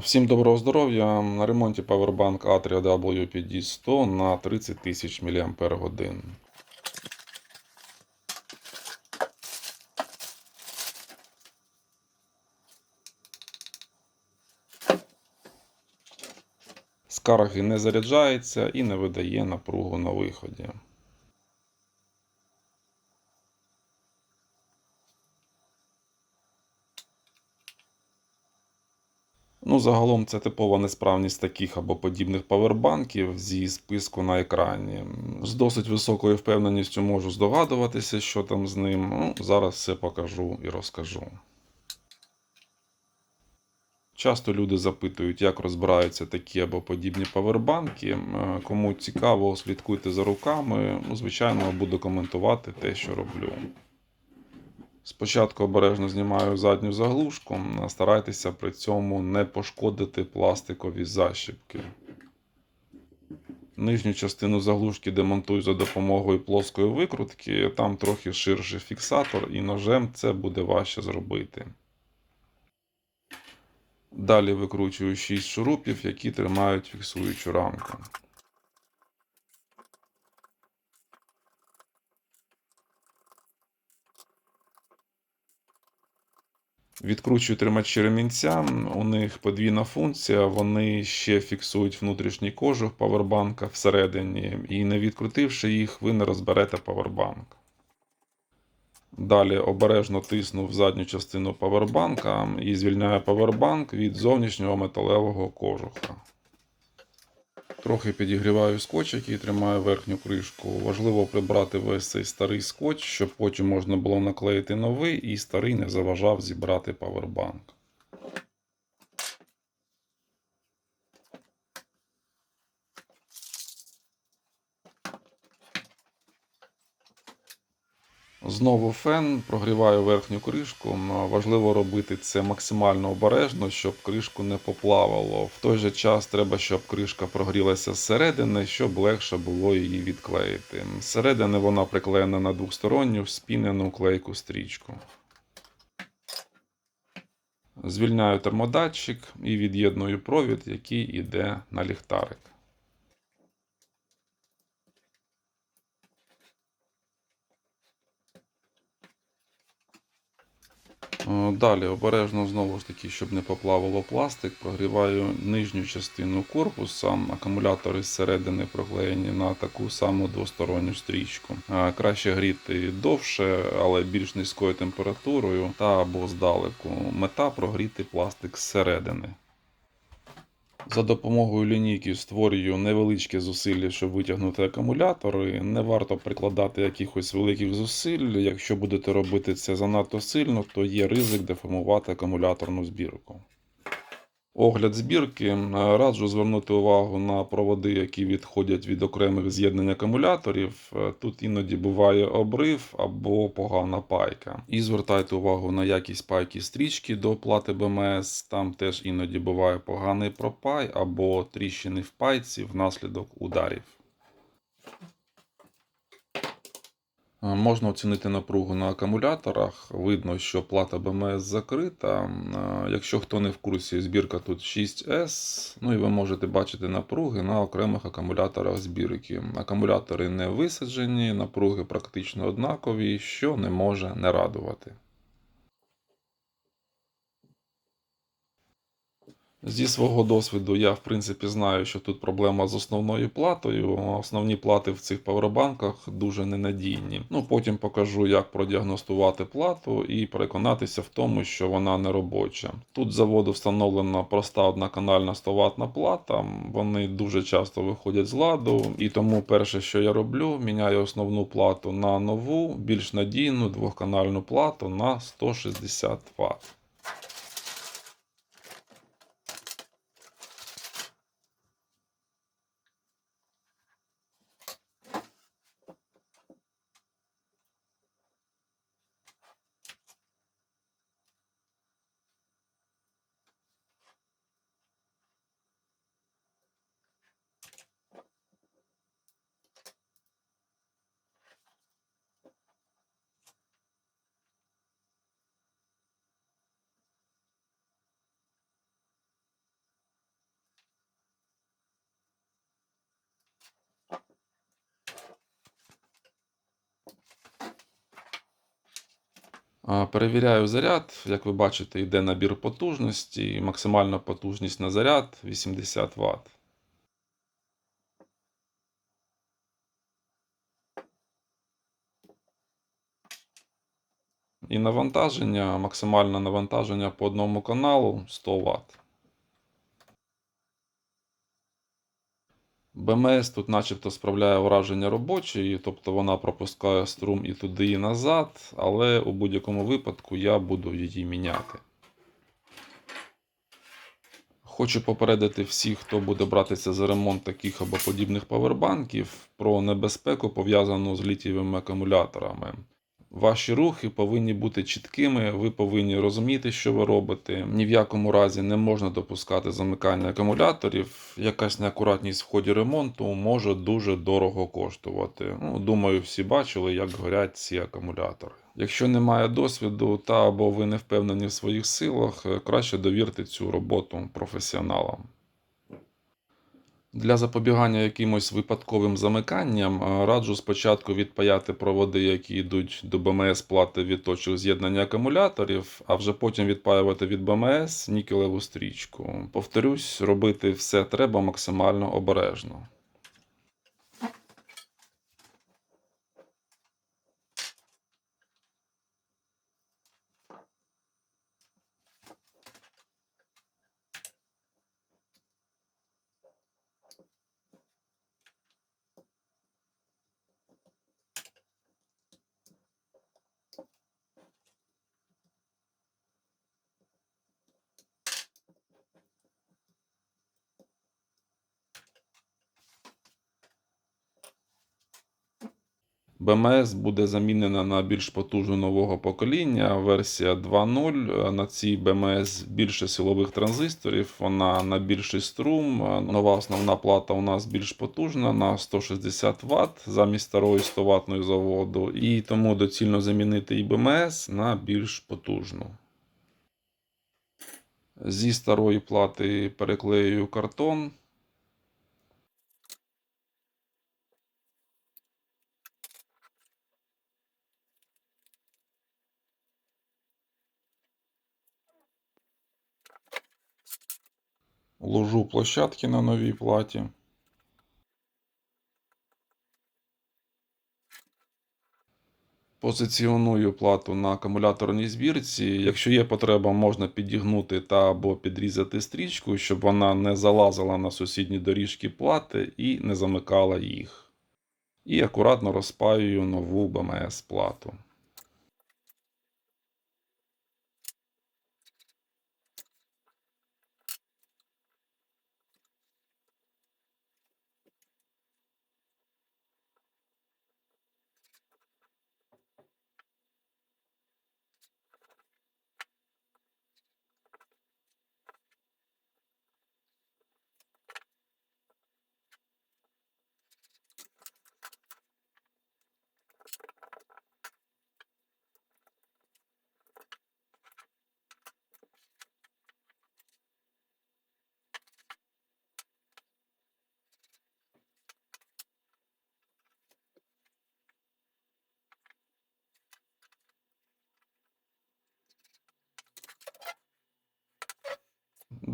Всім доброго здоров'я. На ремонті Powerbank Atria WPD100 на 30 тисяч мАч. Скарги не заряджається і не видає напругу на виході. Ну, загалом це типова несправність таких або подібних павербанків зі списку на екрані. З досить високою впевненістю можу здогадуватися, що там з ним. Ну, зараз все покажу і розкажу. Часто люди запитують, як розбираються такі або подібні павербанки. Кому цікаво, слідкуйте за руками. Ну, звичайно, буду коментувати те, що роблю. Спочатку обережно знімаю задню заглушку, старайтеся при цьому не пошкодити пластикові защіпки. Нижню частину заглушки демонтую за допомогою плоскої викрутки, там трохи ширший фіксатор, і ножем це буде важче зробити. Далі викручую 6 шурупів, які тримають фіксуючу рамку. Відкручую тримачі ремінця. У них подвійна функція. Вони ще фіксують внутрішній кожух павербанка всередині, і не відкрутивши їх, ви не розберете павербанк. Далі обережно тисну в задню частину павербанка і звільняю павербанк від зовнішнього металевого кожуха. Трохи підігріваю скотч, який тримає верхню кришку. Важливо прибрати весь цей старий скотч, щоб потім можна було наклеїти новий, і старий не заважав зібрати павербанк. Знову фен, прогріваю верхню кришку. Важливо робити це максимально обережно, щоб кришку не поплавало. В той же час треба, щоб кришка прогрілася зсередини, щоб легше було її відклеїти. Зсередини вона приклеєна на двосторонню спінену клейку стрічку. Звільняю термодатчик і від'єдную провід, який йде на ліхтарик. Далі обережно знову ж таки, щоб не поплавало пластик, прогріваю нижню частину корпуса. Акумулятори зсередини проклеєні на таку саму двосторонню стрічку. Е, Краще гріти довше, але більш низькою температурою та або здалеку. Мета прогріти пластик зсередини. За допомогою лінійки створюю невеличкі зусилля, щоб витягнути акумулятори. Не варто прикладати якихось великих зусиль. Якщо будете робити це занадто сильно, то є ризик деформувати акумуляторну збірку. Огляд збірки. Раджу звернути увагу на проводи, які відходять від окремих з'єднань акумуляторів. Тут іноді буває обрив або погана пайка. І звертайте увагу на якість пайки стрічки до плати БМС. Там теж іноді буває поганий пропай або тріщини в пайці внаслідок ударів. Можна оцінити напругу на акумуляторах. Видно, що плата БМС закрита. Е, Якщо хто не в курсі, збірка тут 6S. Ну і ви можете бачити напруги на окремих акумуляторах збірки. Акумулятори не висаджені, напруги практично однакові, що не може не радувати. Зі свого досвіду я в принципі знаю, що тут проблема з основною платою. Основні плати в цих павербанках дуже ненадійні. Ну потім покажу, як продіагностувати плату і переконатися в тому, що вона не робоча. Тут з заводу встановлена проста одноканальна 100 ватна плата. Вони дуже часто виходять з ладу, і тому перше, що я роблю, міняю основну плату на нову, більш надійну двохканальну плату на 160 Вт. Перевіряю заряд. Як ви бачите, йде набір потужності. Максимальна потужність на заряд 80 Вт. І навантаження, максимальне навантаження по одному каналу 100 Вт. БМС тут начебто справляє враження робочої, тобто вона пропускає струм і туди, і назад, але у будь-якому випадку я буду її міняти. Хочу попередити всіх, хто буде братися за ремонт таких або подібних павербанків, про небезпеку, пов'язану з літієвими акумуляторами. Ваші рухи повинні бути чіткими, ви повинні розуміти, що ви робите. Ні в якому разі не можна допускати замикання акумуляторів. Якась неакуратність в ході ремонту може дуже дорого коштувати. Ну, думаю, всі бачили, як горять ці акумулятори. Якщо немає досвіду та або ви не впевнені в своїх силах, е, краще довірте цю роботу професіоналам. Для запобігання якимось випадковим замиканням раджу спочатку відпаяти проводи, які йдуть до БМС плати від точок з'єднання акумуляторів, а вже потім відпаювати від БМС нікелеву стрічку. Повторюсь, робити все треба максимально обережно. БМС буде замінена на більш потужну нового покоління, версія 2.0. На цій БМС більше силових транзисторів, вона на більший струм. Нова основна плата у нас більш потужна на 160 Вт замість старої 100 ватної заводу. І тому доцільно замінити і БМС на більш потужну. Зі старої плати переклеюю картон. Ложу площадки на новій платі. Позиціоную плату на акумуляторній збірці. Якщо є потреба, можна підігнути та або підрізати стрічку, щоб вона не залазила на сусідні доріжки плати і не замикала їх. І акуратно розпаюю нову БМС плату.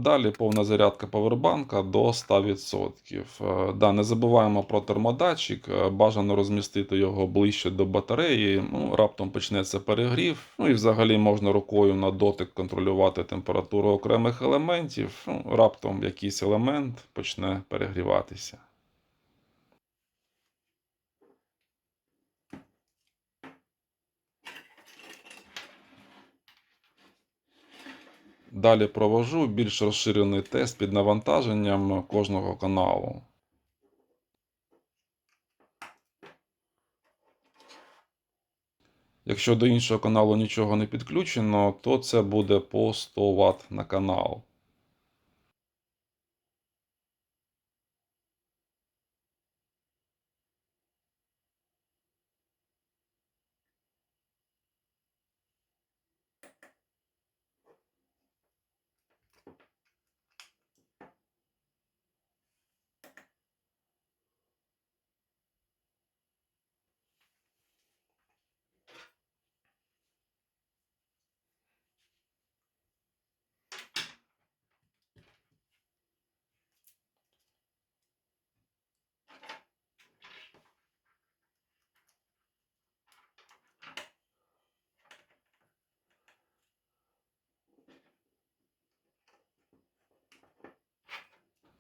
Далі повна зарядка павербанка до 100%. Е, Да, не забуваємо про термодатчик. е, Бажано розмістити його ближче до батареї. Ну, раптом почнеться перегрів. Ну і взагалі можна рукою на дотик контролювати температуру окремих елементів. Ну, раптом якийсь елемент почне перегріватися. Далі провожу більш розширений тест під навантаженням кожного каналу. Якщо до іншого каналу нічого не підключено, то це буде по 100 Вт на канал.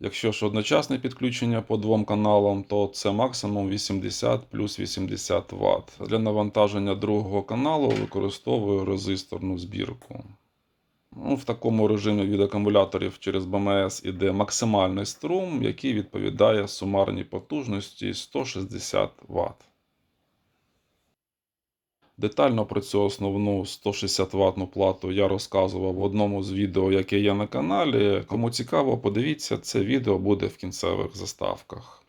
Якщо ж одночасне підключення по двом каналам, то це максимум 80 плюс 80 Вт. Для навантаження другого каналу використовую резисторну збірку. Ну, в такому режимі від акумуляторів через БМС іде максимальний струм, який відповідає сумарній потужності 160 Вт. Детально про цю основну 160 ватну плату я розказував в одному з відео, яке є на каналі. Кому цікаво, подивіться, це відео буде в кінцевих заставках.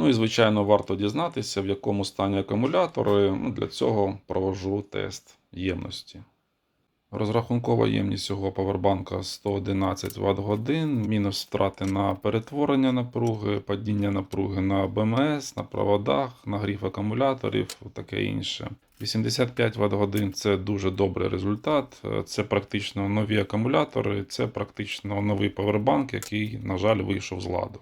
Ну і звичайно, варто дізнатися, в якому стані акумулятори. Ну, Для цього провожу тест ємності. Розрахункова ємність цього павербанка 111 Вт мінус втрати на перетворення напруги, падіння напруги на БМС, на проводах, нагрів акумуляторів, таке інше. 85 Вт це дуже добрий результат. Це практично нові акумулятори, це практично новий павербанк, який, на жаль, вийшов з ладу.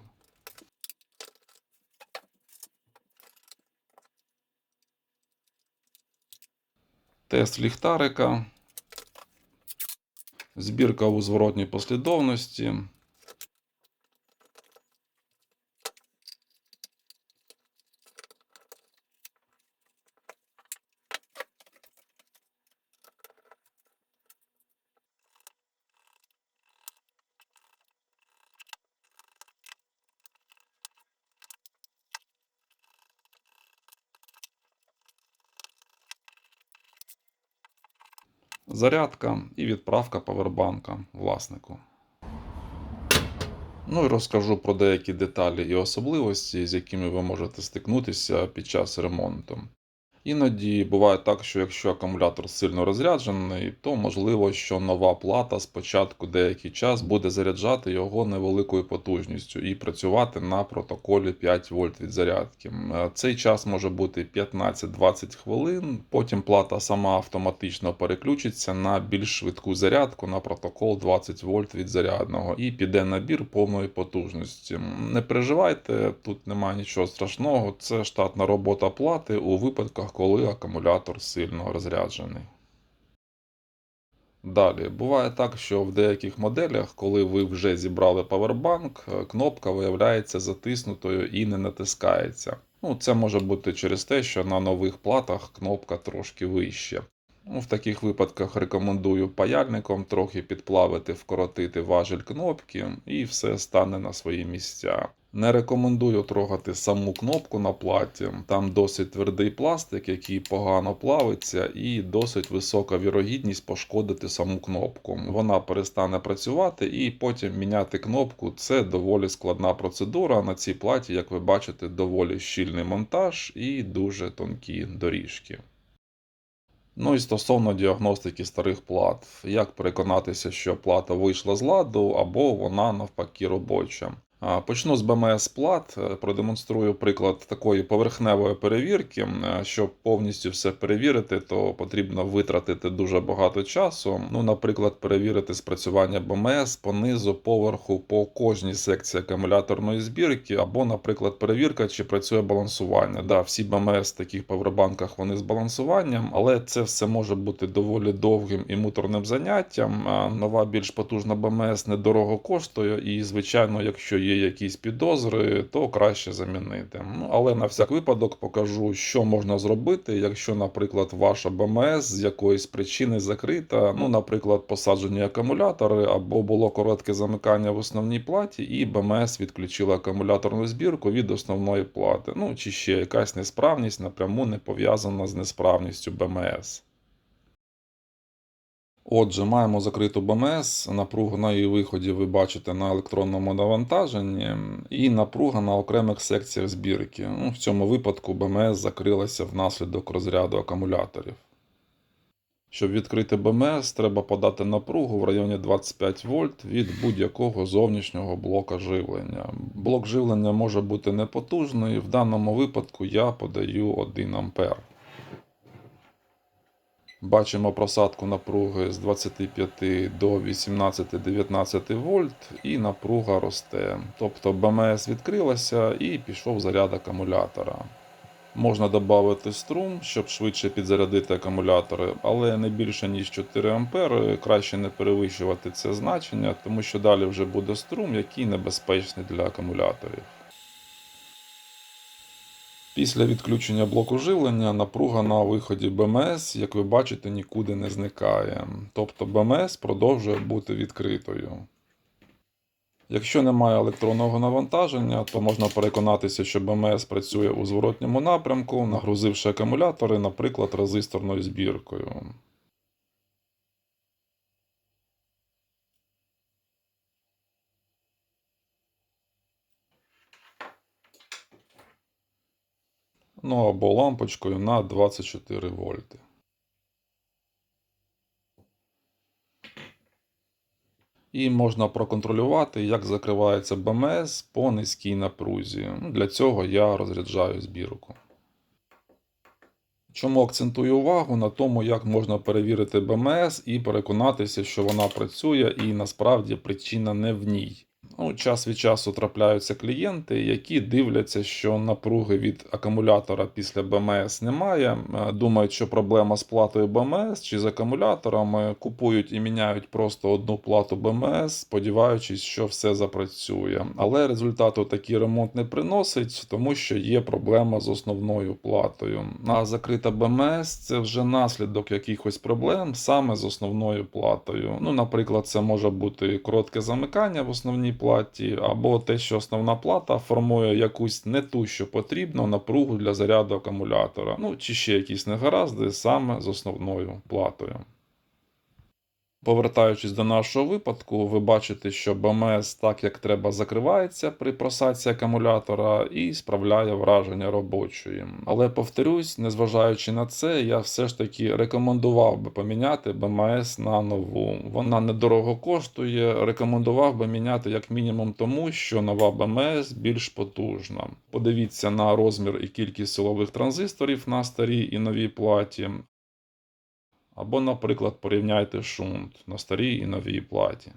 Тест ліхтарика. Збірка у зворотній послідовності. Зарядка і відправка павербанка власнику. Ну і розкажу про деякі деталі і особливості, з якими ви можете стикнутися під час ремонту. Іноді буває так, що якщо акумулятор сильно розряджений, то можливо, що нова плата спочатку деякий час буде заряджати його невеликою потужністю і працювати на протоколі 5 вольт від зарядки. Е, Цей час може бути 15-20 хвилин. Потім плата сама автоматично переключиться на більш швидку зарядку на протокол 20 вольт від зарядного і піде набір повної потужності. Не переживайте, тут немає нічого страшного. Це штатна робота плати у випадках, коли акумулятор сильно розряджений. Далі, буває так, що в деяких моделях, коли ви вже зібрали павербанк, е, кнопка виявляється затиснутою і не натискається. Ну, це може бути через те, що на нових платах кнопка трошки вища. Ну, в таких випадках рекомендую паяльником трохи підплавити, вкоротити важіль кнопки, і все стане на свої місця. Не рекомендую трогати саму кнопку на платі. Там досить твердий пластик, який погано плавиться, і досить висока вірогідність пошкодити саму кнопку. Вона перестане працювати, і потім міняти кнопку це доволі складна процедура. На цій платі, як ви бачите, доволі щільний монтаж і дуже тонкі доріжки. Ну і стосовно діагностики старих плат, як переконатися, що плата вийшла з ладу або вона навпаки робоча. Почну з БМС плат, Е, продемонструю приклад такої поверхневої перевірки. Е, Щоб повністю все перевірити, то потрібно витратити дуже багато часу. Ну, наприклад, перевірити спрацювання БМС по низу, поверху, по кожній секції акумуляторної збірки, або, наприклад, перевірка, чи працює балансування. Да, всі БМС в таких павербанках вони з балансуванням, але це все може бути доволі довгим і муторним заняттям. Нова більш потужна БМС недорого коштує, і, звичайно, якщо є якісь підозри, то краще замінити. Ну, але на всяк випадок покажу, що можна зробити, якщо, наприклад, ваша БМС з якоїсь причини закрита, ну, наприклад, посаджені акумулятори, або було коротке замикання в основній платі, і БМС відключила акумуляторну збірку від основної плати. Ну, чи ще якась несправність напряму не пов'язана з несправністю БМС. Отже, маємо закриту БМС, напругу на її виході ви бачите на електронному навантаженні, і напруга на окремих секціях збірки. Ну, в цьому випадку БМС закрилася внаслідок розряду акумуляторів. Щоб відкрити БМС, треба подати напругу в районі 25 вольт від будь-якого зовнішнього блока живлення. Блок живлення може бути непотужний, в даному випадку я подаю 1 ампер. Бачимо просадку напруги з 25 до 18-19 вольт і напруга росте. Тобто БМС відкрилася і пішов заряд акумулятора. Можна додати струм, щоб швидше підзарядити акумулятори, але не більше ніж 4 А. Краще не перевищувати це значення, тому що далі вже буде струм, який небезпечний для акумуляторів. Після відключення блоку живлення напруга на виході БМС, як ви бачите, нікуди не зникає. Тобто БМС продовжує бути відкритою. Якщо немає електронного навантаження, то можна переконатися, що БМС працює у зворотньому напрямку, нагрузивши акумулятори, наприклад, резисторною збіркою. Ну або лампочкою на 24 вольти. І можна проконтролювати, як закривається БМС по низькій напрузі. Ну, Для цього я розряджаю збірку. Чому акцентую увагу на тому, як можна перевірити БМС і переконатися, що вона працює, і насправді причина не в ній. Ну, час від часу трапляються клієнти, які дивляться, що напруги від акумулятора після БМС немає. е, Думають, що проблема з платою БМС чи з акумуляторами, купують і міняють просто одну плату БМС, сподіваючись, що все запрацює. Але результату такий ремонт не приносить, тому що є проблема з основною платою. А закрита БМС це вже наслідок якихось проблем саме з основною платою. Ну, наприклад, це може бути коротке замикання в основній платі, або те, що основна плата формує якусь не ту, що потрібно, напругу для заряду акумулятора. Ну чи ще якісь негаразди саме з основною платою. Повертаючись до нашого випадку, ви бачите, що БМС так як треба закривається при просадці акумулятора і справляє враження робочої. Але повторюсь, незважаючи на це, я все ж таки рекомендував би поміняти БМС на нову. Вона недорого коштує. Рекомендував би міняти як мінімум тому, що нова БМС більш потужна. Подивіться на розмір і кількість силових транзисторів на старій і новій платі. Або, наприклад, порівняйте шунт на старій і новій платі.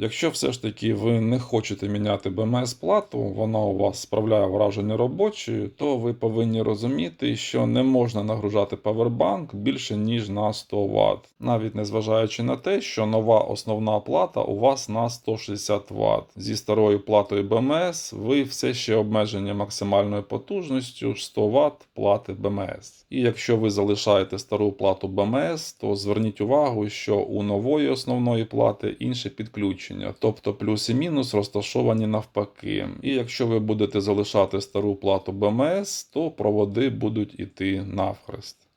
Якщо все ж таки ви не хочете міняти БМС плату, вона у вас справляє враження робочою, то ви повинні розуміти, що не можна нагружати павербанк більше ніж на 100 Вт, навіть незважаючи на те, що нова основна плата у вас на 160 Вт. Зі старою платою БМС ви все ще обмежені максимальною потужністю 100 Вт плати БМС. І якщо ви залишаєте стару плату БМС, то зверніть увагу, що у нової основної плати інше підключення, тобто плюс і мінус розташовані навпаки. І якщо ви будете залишати стару плату БМС, то проводи будуть іти навхрест.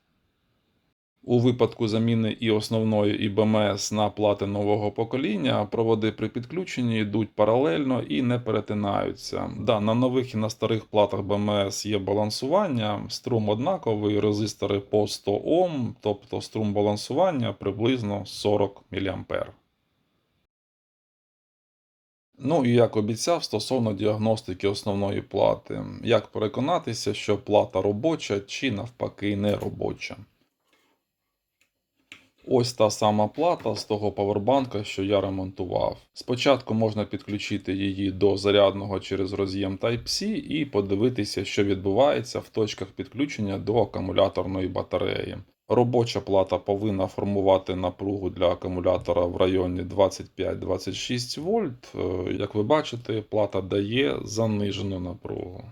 У випадку заміни і основної і БМС на плати нового покоління проводи при підключенні йдуть паралельно і не перетинаються. Да, на нових і на старих платах БМС є балансування, струм однаковий, резистори по 100 Ом, тобто струм балансування приблизно 40 мА. Ну і як обіцяв, стосовно діагностики основної плати, як переконатися, що плата робоча чи навпаки не робоча. Ось та сама плата з того павербанка, що я ремонтував. Спочатку можна підключити її до зарядного через роз'єм Type-C і подивитися, що відбувається в точках підключення до акумуляторної батареї. Робоча плата повинна формувати напругу для акумулятора в районі 25-26 вольт. Е, Як ви бачите, плата дає занижену напругу.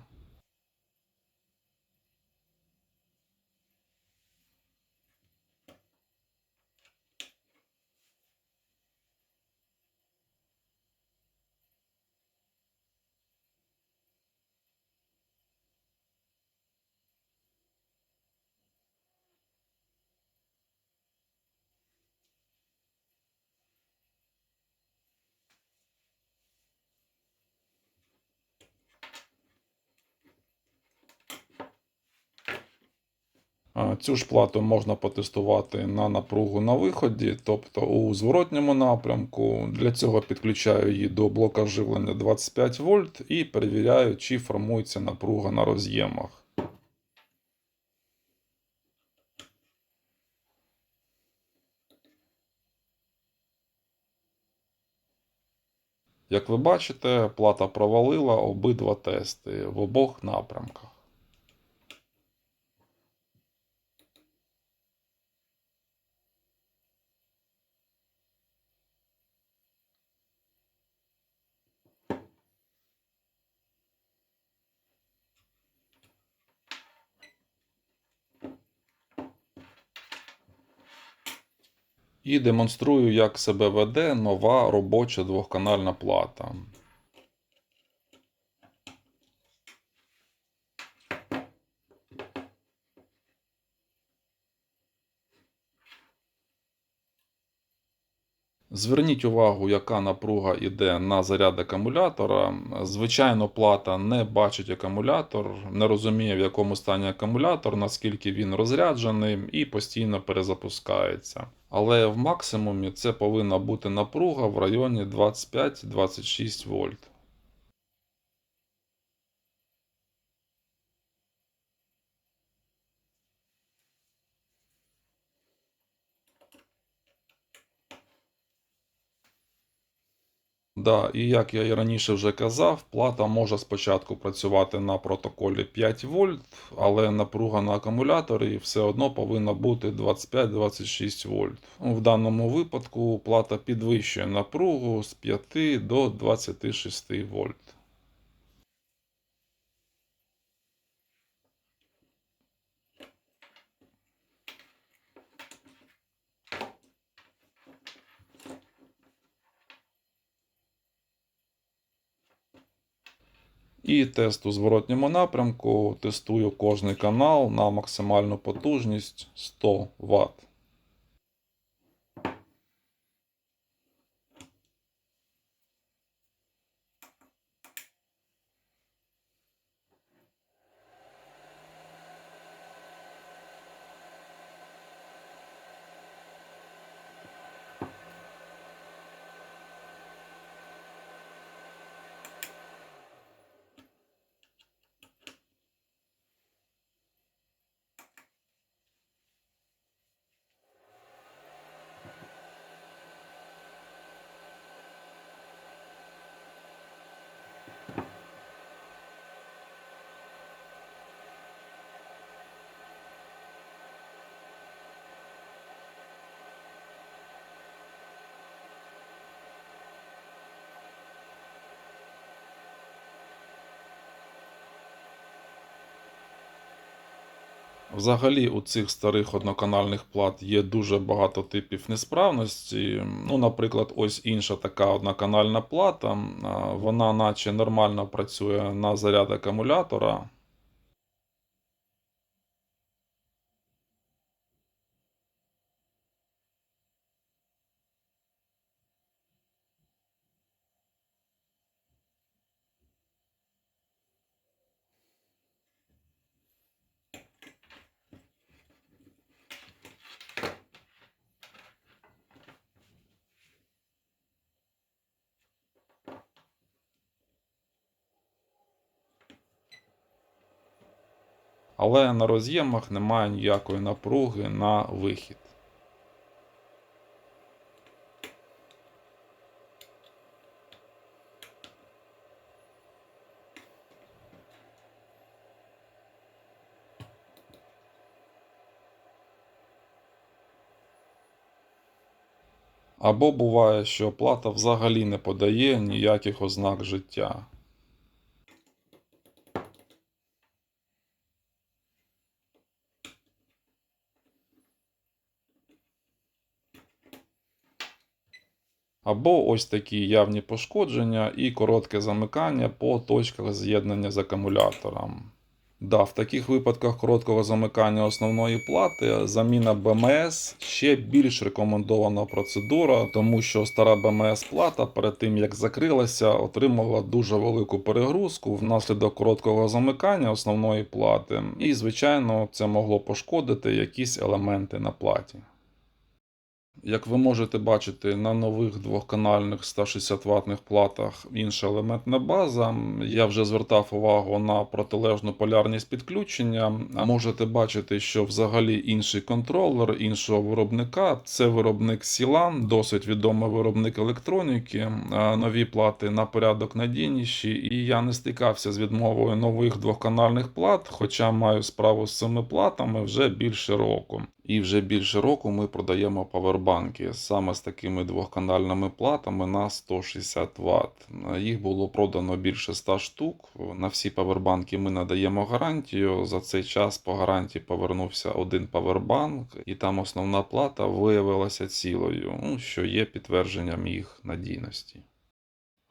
Цю ж плату можна потестувати на напругу на виході, тобто у зворотньому напрямку. Для цього підключаю її до блока живлення 25 вольт і перевіряю, чи формується напруга на роз'ємах. Як ви бачите, плата провалила обидва тести в обох напрямках. І демонструю, як себе веде нова робоча двохканальна плата. Зверніть увагу, яка напруга йде на заряд акумулятора. Звичайно, плата не бачить акумулятор, не розуміє, в якому стані акумулятор, наскільки він розряджений, і постійно перезапускається. Але в максимумі це повинна бути напруга в районі 25-26 вольт. Да, і як я і раніше вже казав, плата може спочатку працювати на протоколі 5 вольт, але напруга на акумуляторі все одно повинна бути 25-26 вольт. В даному випадку плата підвищує напругу з 5 до 26 вольт. І тест у зворотньому напрямку. Тестую кожний канал на максимальну потужність 100 Вт. Взагалі, у цих старих одноканальних плат є дуже багато типів несправності. Ну, наприклад, ось інша така одноканальна плата. Вона наче нормально працює на заряд акумулятора. Але на роз'ємах немає ніякої напруги на вихід. Або буває, що плата взагалі не подає ніяких ознак життя. Або ось такі явні пошкодження і коротке замикання по точках з'єднання з акумулятором. Да, в таких випадках короткого замикання основної плати заміна БМС ще більш рекомендована процедура, тому що стара БМС плата перед тим як закрилася, отримала дуже велику перегрузку внаслідок короткого замикання основної плати, і звичайно це могло пошкодити якісь елементи на платі. Як ви можете бачити, на нових двохканальних 160 ватних платах інша елементна база. Я вже звертав увагу на протилежну полярність підключення. Можете бачити, що взагалі інший контролер іншого виробника це виробник Сілан, досить відомий виробник електроніки. Нові плати на порядок надійніші, і я не стикався з відмовою нових двохканальних плат, хоча маю справу з цими платами вже більше року. І вже більше року ми продаємо павербанки саме з такими двохканальними платами на 160 Вт. Їх було продано більше 100 штук. На всі павербанки ми надаємо гарантію. За цей час по гарантії повернувся один павербанк, і там основна плата виявилася цілою, ну, що є підтвердженням їх надійності.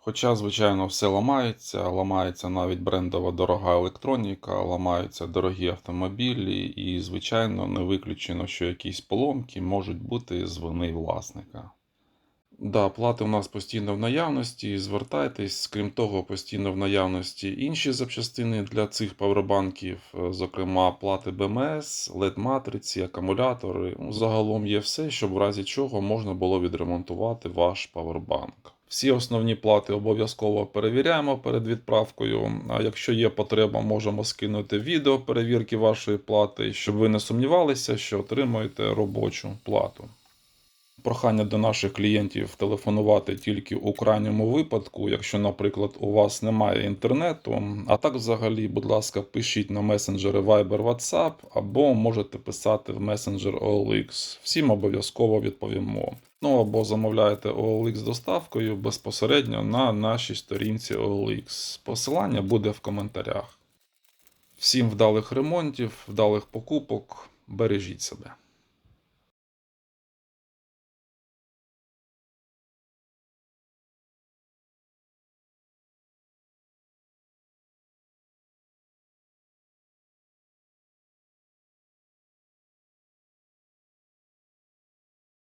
Хоча, звичайно, все ламається, ламається навіть брендова дорога електроніка, ламаються дорогі автомобілі, і, звичайно, не виключено, що якісь поломки можуть бути з вини власника. Да, плати у нас постійно в наявності, звертайтесь. Крім того, постійно в наявності інші запчастини для цих павербанків, е, зокрема плати БМС, LED-матриці, акумулятори. Загалом є все, щоб в разі чого можна було відремонтувати ваш павербанк. Всі основні плати обов'язково перевіряємо перед відправкою. А якщо є потреба, можемо скинути відео перевірки вашої плати, щоб ви не сумнівалися, що отримуєте робочу плату. Прохання до наших клієнтів телефонувати тільки у крайньому випадку, якщо, наприклад, у вас немає інтернету. А так, взагалі, будь ласка, пишіть на месенджери Viber WhatsApp або можете писати в месенджер OLX. Всім обов'язково відповімо. Ну або замовляєте OLX доставкою безпосередньо на нашій сторінці OLX. Посилання буде в коментарях. Всім вдалих ремонтів, вдалих покупок. Бережіть себе.